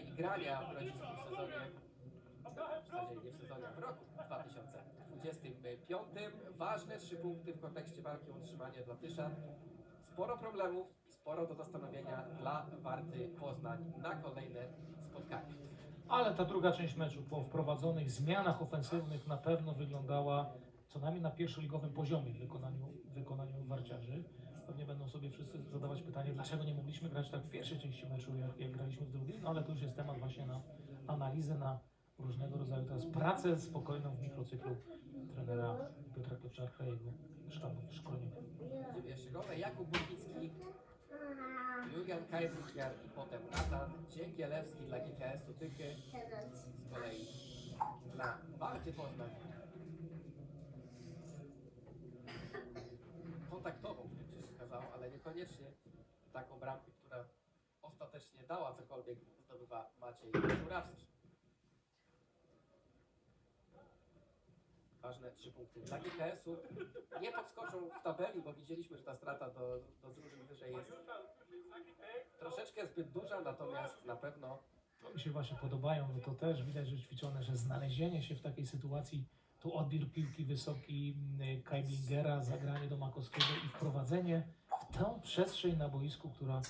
i grania w sezonie, w zasadzie nie w sezonie, w roku 2025. Ważne trzy punkty w kontekście walki o utrzymanie dla Tyszan. Sporo problemów sporo do zastanowienia dla Warty Poznań na kolejne spotkanie. Ale ta druga część meczu po wprowadzonych zmianach ofensywnych na pewno wyglądała co najmniej na pierwszoligowym poziomie w wykonaniu, w wykonaniu warciarzy. Pewnie będą sobie wszyscy zadawać pytanie, dlaczego nie mogliśmy grać tak w pierwszej części meczu, jak, jak graliśmy w drugiej. No ale to już jest temat właśnie na analizę, na różnego rodzaju teraz pracę spokojną w mikrocyklu trenera Piotra Klewczarka i jego sztabu szkoleniowego. Jakub Burkicki, Julian Kajziger i potem Natan Dzięgielewski dla GKS-u Tychy. Z kolei dla Warty Poznań. Niekoniecznie taką bramkę, która ostatecznie dała cokolwiek, zdobywa Maciej Żurawski. Ważne trzy punkty dla GKS-u. Nie podskoczą w tabeli, bo widzieliśmy, że ta strata do, do drużyn wyżej jest troszeczkę zbyt duża, natomiast na pewno To mi się właśnie podobają, bo to też widać, że ćwiczone, że znalezienie się w takiej sytuacji, tu odbiór piłki wysoki mm, Kajblingera, zagranie do Makowskiego i wprowadzenie tę przestrzeń na boisku, która